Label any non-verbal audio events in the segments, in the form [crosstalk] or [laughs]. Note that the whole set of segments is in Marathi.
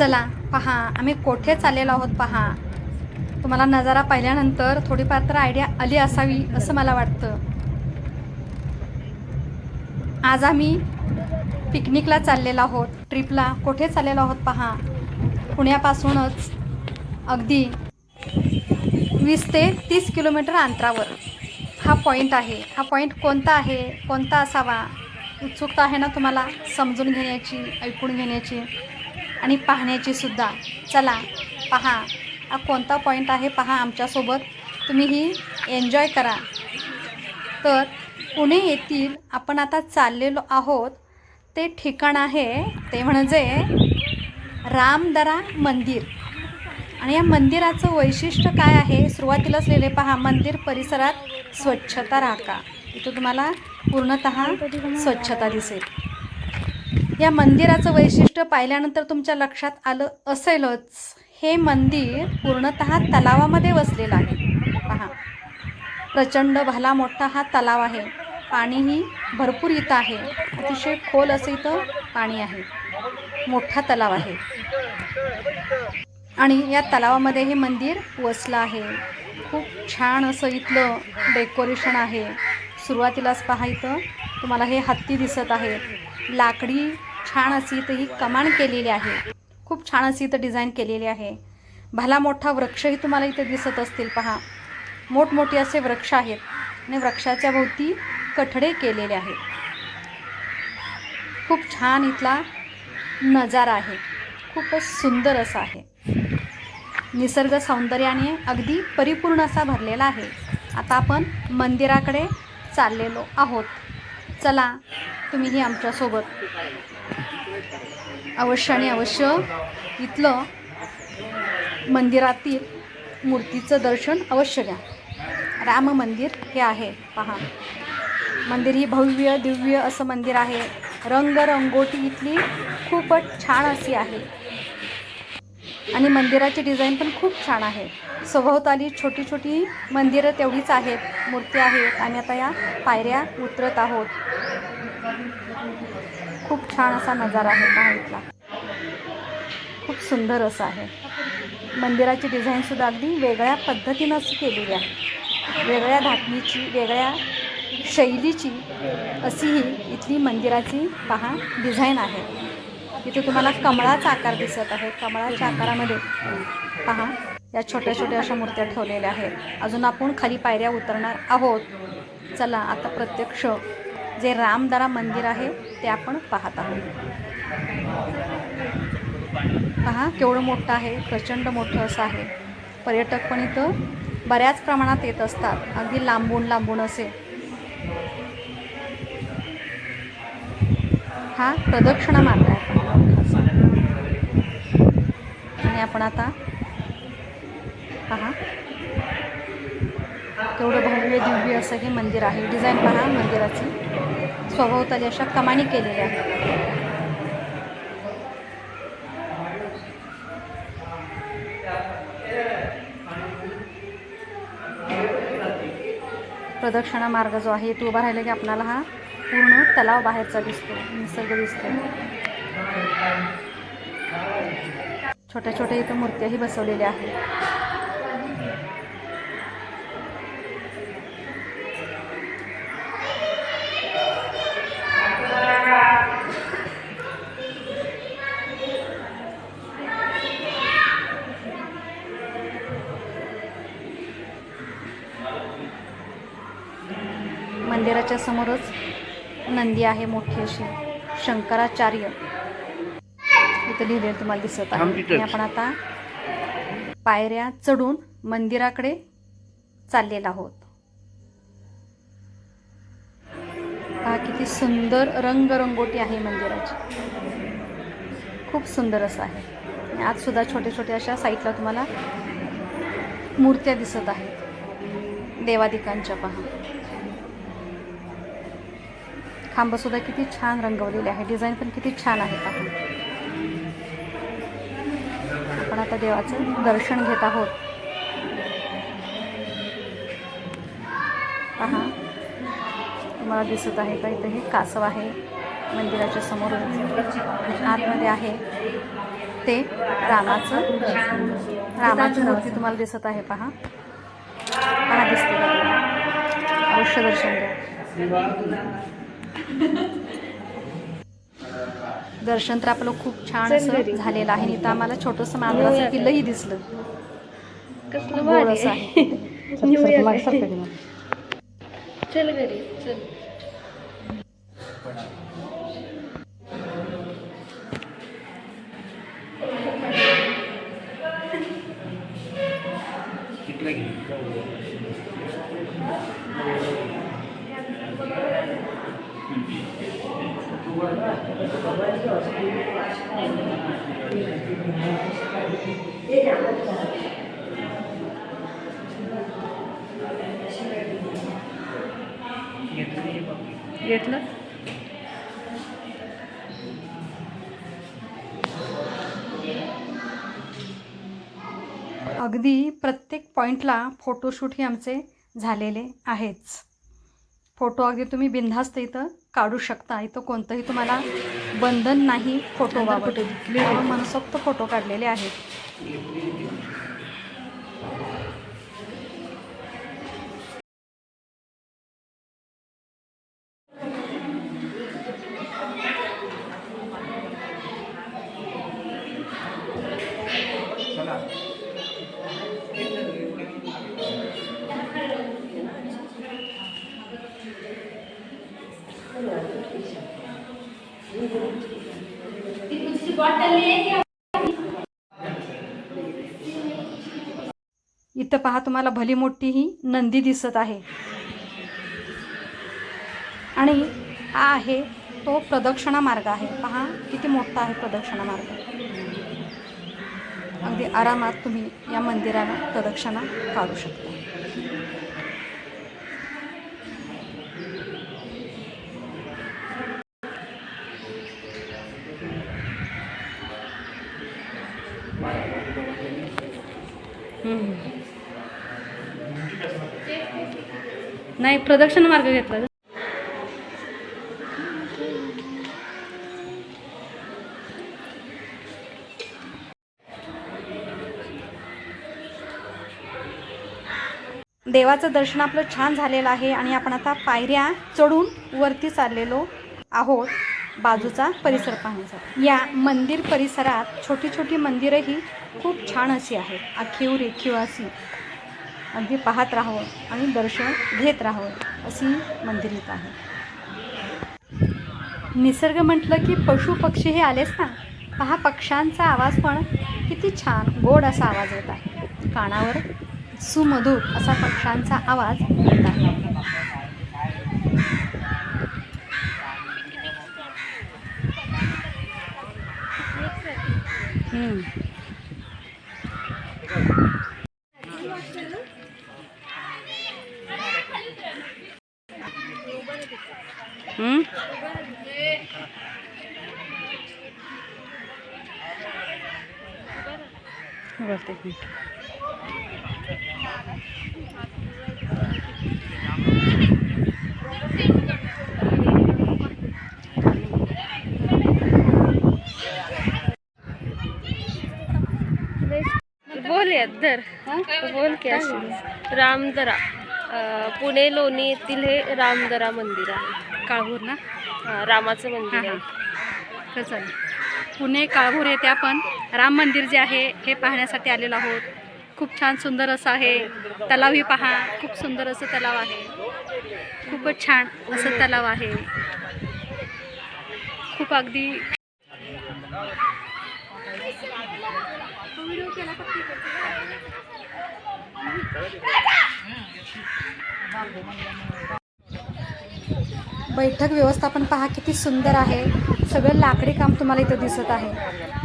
चला पहा आम्ही कोठे चाललेलो आहोत पहा. तुम्हाला नजारा पाहिल्यानंतर थोडीफार तर आयडिया आली असावी असं मला वाटतं. आज आम्ही पिकनिकला चाललेलो आहोत ट्रिपला कोठे चाललेलो आहोत पहा. पुण्यापासूनच अगदी वीस ते तीस किलोमीटर अंतरावर. हा पॉईंट आहे. हा पॉईंट कोणता आहे? कोणता असावा? उत्सुकता आहे ना तुम्हाला? समजून घेण्याची ऐकून घेण्याची. आणि पाहण्याची सुद्धा. चला पहा. हा कोणता पॉईंट आहे? पहा आमच्यासोबत. तुम्हीही एन्जॉय करा. तर पुणे येथील आपण आता चाललेलो आहोत. ते ठिकाण आहे ते म्हणजे रामदरा मंदिर. आणि या मंदिराचं वैशिष्ट्य काय आहे? सुरुवातीलाच लिहिले पहा मंदिर परिसरात स्वच्छता राखा. इथं तुम्हाला पूर्णत स्वच्छता दिसेल. या मंदिराचं वैशिष्ट्य पाहिल्यानंतर तुमच्या लक्षात आलं असेलच. हे मंदिर पूर्णत तलावामध्ये वसलेलं आहे. पहा. प्रचंड भला मोठा हा तलाव आहे. पाणीही भरपूर इथं आहे. अतिशय खोल असं इथं पाणी आहे. मोठा तलाव आहे. आणि या तलावामध्ये हे मंदिर वसलं आहे. खूप छान असं इथलं डेकोरेशन आहे. सुरुवातीलाच पहा इथं. तुम्हाला हे हत्ती दिसत आहे लाकडी छान अशी इथं ही कमान केलेली आहे. खूप छान अशी इथं डिझाईन केलेली आहे. भला मोठा वृक्षही तुम्हाला इथे दिसत असतील पहा. मोठमोठे असे वृक्ष आहेत आणि वृक्षाच्या भोवती कठडे केलेले आहेत. खूप छान इथला नजारा आहे. खूपच सुंदर असा आहे. निसर्ग सौंदर्याने अगदी परिपूर्ण असा भरलेला आहे. आता आपण मंदिराकडे चाललेलो आहोत. चला तुम्हीही आमच्यासोबत अवश्य आणि अवश्य इथलं मंदिरातील मूर्तीचं दर्शन अवश्य घ्या. राम मंदिर हे आहे पहा. मंदिर ही भव्य दिव्य असं मंदिर आहे. रंगरंगोटी इथली खूपच छान अशी आहे. आणि मंदिराची डिझाईन पण खूप छान आहे. सभोवताली छोटी छोटी मंदिरं तेवढीच आहेत. मूर्ती आहेत आणि आता या पायऱ्या उतरत आहोत. खूप छान असा नजारा आहे पहा इथला खूप सुंदर असं आहे. मंदिराची डिझाईनसुद्धा अगदी वेगळ्या पद्धतीनं अशी केलेली आहे. वेगळ्या धाटणीची वेगळ्या शैलीची अशी ही इथली मंदिराची पहा डिझाईन आहे. इथे तुम्हाला कमळाचा आकार दिसत आहे. कमळाच्या आकारामध्ये पहा या छोट्या छोट्या अशा मूर्त्या ठेवलेल्या आहेत. अजून आपण खाली पायऱ्या उतरणार आहोत. चला आता प्रत्यक्ष जे रामदरा मंदिर आहे ते आपण पाहत आहोत. पहा केवढं मोठं आहे प्रचंड मोठं असं आहे. पर्यटक पण इथं बऱ्याच प्रमाणात येत असतात अगदी लांबून लांबून असे. हा प्रदक्षिणा मार्ग आहे आणि आपण आता पहा. केवढं भव्य दिव्य असं हे मंदिर आहे. डिझाईन पहा मंदिराची. सभोवताली अशा कमानी केलेल्या. आहेत प्रदक्षिणा मार्ग जो आहे तो उभा राहिला की आपणाला हा. पूर्ण तलाव बाहेरचा दिसतो निसर्ग दिसतो. छोट्या छोट्या इथं मूर्त्याही बसवलेल्या आहेत. मंदिराच्या समोरच नंदी आहे मोठी अशी. शंकराचार्य. इथं लिहिलेलं तुम्हाला दिसत आहे. आपण आता पायऱ्या चढून मंदिराकडे चाललेलो आहोत. पहा किती सुंदर रंगरंगोटी आहे मंदिराची. खूप सुंदर असं आहे. आज सुद्धा छोटे छोटे अशा साईडला तुम्हाला मूर्त्या दिसत आहेत. देवादिकांच्या पहा. खांबसुद्धा किती छान रंगवलेले आहे. डिझाईन पण किती छान आहे आपण आता देवाचं दर्शन घेत आहोत. पहा. तुम्हाला दिसत आहे का? इथं हे कासव आहे. मंदिराच्या समोर आतमध्ये आहे. ते रामाचं रामाची मूर्ती तुम्हाला दिसत आहे. पहा. पहा दिसते औषध दर्शन द्या [laughs] दर्शन तर आपलं खूप छान असं झालेलं आहे. इथं आम्हाला छोटंसं मांजराचं किल्लंही दिसलं. कसलं आहे. [laughs] चल घरी चल. घेतलं? अगदी प्रत्येक पॉईंटला फोटोशूटही आमचे झालेले आहेच. फोटो अगदी तुम्ही बिनधास्त इथं काढू शकता. इथं कोणतंही तुम्हाला बंधन नाही फोटो फोटो मनसोक्त फोटो काढलेले आहेत. इथं पहा तुम्हाला भली मोठी ही नंदी दिसत आहे. आणि हा आहे तो प्रदक्षिणा मार्ग आहे. पहा किती मोठा आहे प्रदक्षिणा मार्ग. अगदी आरामात तुम्ही या मंदिराला प्रदक्षिणा काढू शकता. नाही प्रदक्षिण मार्ग घेतला. देवाचं दर्शन आपलं छान झालेलं आहे आणि आपण आता पायऱ्या चढून वरती चाललेलो आहोत बाजूचा परिसर पाहण्याचा या मंदिर परिसरात छोटी छोटी मंदिरंही खूप छान अशी आहेत. आखीव रेखीव अशी. अगदी पाहत राहावं आणि दर्शन घेत राहावं अशी मंदिरात आहे. निसर्ग म्हटलं की पशु पक्षी हे आलेच ना. पहा पक्ष्यांचा आवाज पण किती छान गोड असा आवाज येत आहे. कानावर सुमधूर असा पक्ष्यांचा आवाज येत आहे. हम्म. बोल धर. बोल की रामदरा. पुणे लोणी येथील हे रामदरा मंदिर आहे. काळभोर ना? हा, रामाचं मंदिर हां आहे. तर पुणे काळभोर येथे आपण राम मंदिर जे आहे हे पाहण्यासाठी आलेलो आहोत. खूप छान सुंदर असं आहे. तलावही पहा. खूप सुंदर असं तलाव आहे. खूपच छान असं तलाव आहे. खूप अगदी बैठक व्यवस्थापन पहा किती सुंदर आहे. सगळं लाकडी काम तुम्हाला इथं दिसत आहे.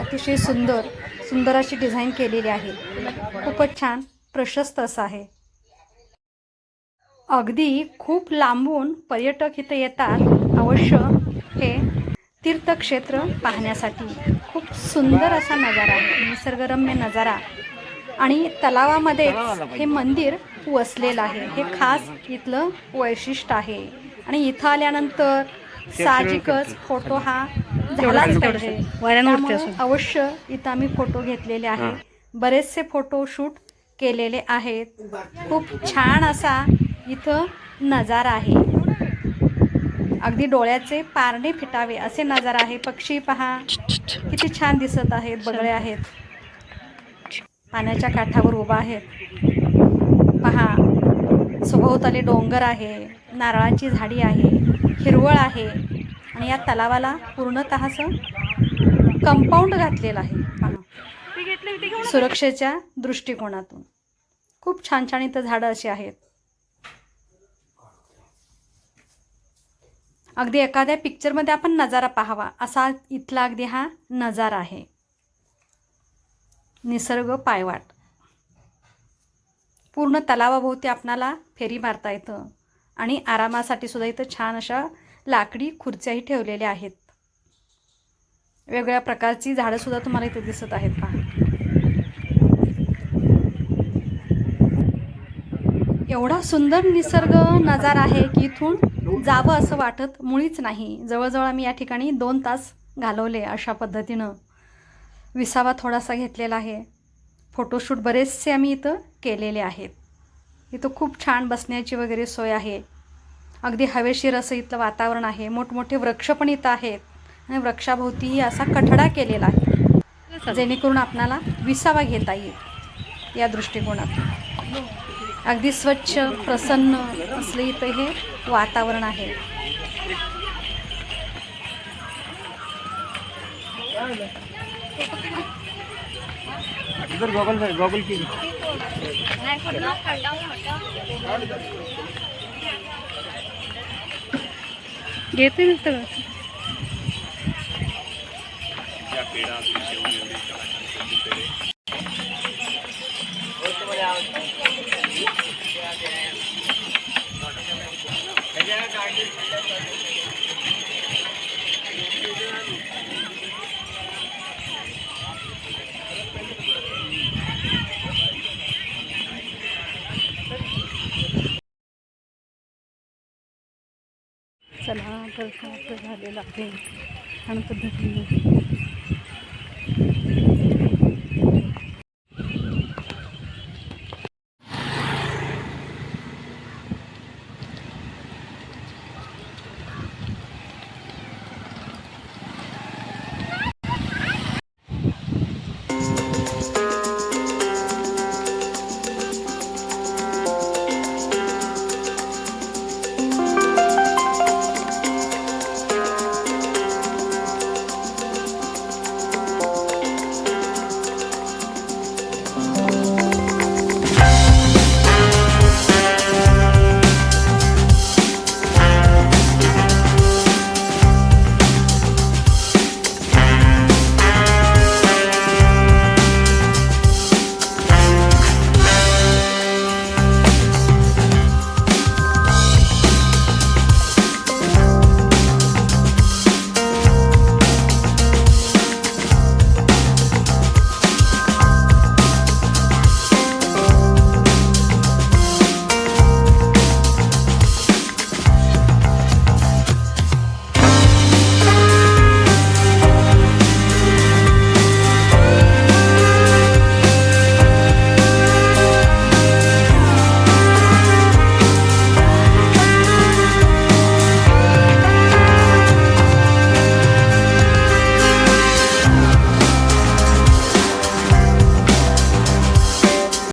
अतिशय सुंदर सुंदर अशी डिझाईन केलेली आहे. खूपच छान प्रशस्त असं आहे. अगदी खूप लांबून पर्यटक इथं येतात. अवश्य हे तीर्थक्षेत्र पाहण्यासाठी. खूप सुंदर असा नजारा आहे निसर्गरम्य नजारा. आणि तलावामध्ये हे मंदिर वसलेलं आहे. हे खास इथलं वैशिष्ट्य आहे. आणि इथं आल्यानंतर साहजिकच फोटो हा झालाच पाहिजे. त्यामुळे अवश्य इथं आम्ही फोटो घेतलेले आहे बरेचसे फोटो शूट केलेले आहेत. खूप छान असा इथं नजारा आहे. अगदी डोळ्याचे पारणे फिटावे असे नजारा आहे. पक्षी पहा. किती छान दिसत आहेत. बगळे आहेत. पाण्याच्या काठावर उभा आहेत. पहा. सभोवताली डोंगर आहे नारळाची झाडी आहे हिरवळ आहे आणि या तलावाला पूर्णतः असं कंपाऊंड घातलेलं आहे. सुरक्षेच्या दृष्टिकोनातून. खूप छान छान इथं झाडं अशी आहेत. अगदी एखाद्या पिक्चरमध्ये आपण नजारा पाहावा. असा इथला अगदी हा नजारा आहे. निसर्ग पायवाट. पूर्ण तलावाभोवती आपणाला फेरी मारता येतं. आणि आरामासाठी सुद्धा इथं छान अशा लाकडी खुर्च्याही ठेवलेल्या आहेत. वेगवेगळ्या प्रकारची झाडंसुद्धा तुम्हाला इथे दिसत आहेत पहा. एवढा सुंदर निसर्ग नजारा आहे की इथून जावं असं वाटत मुळीच नाही. जवळजवळ आम्ही या ठिकाणी दोन तास घालवले अशा पद्धतीनं. विसावा थोडासा घेतलेला आहे. फोटोशूट बरेचसे आम्ही इथं केलेले आहेत. इथं खूप छान बसण्याची वगैरे सोय आहे. अगदी हवेशीर असं इथलं वातावरण आहे. मोठमोठे वृक्ष पण इथं आहेत. आणि वृक्षाभोवतीही असा कठडा केलेला आहे. जेणेकरून आपणाला विसावा घेता येईल या दृष्टिकोनातून. अगदी स्वच्छ प्रसन्न असले इथं हे वातावरण आहे. इधर गॉगल है गॉगल की। घेते ना चला तर झालेला आहे. छान पद्धतीने.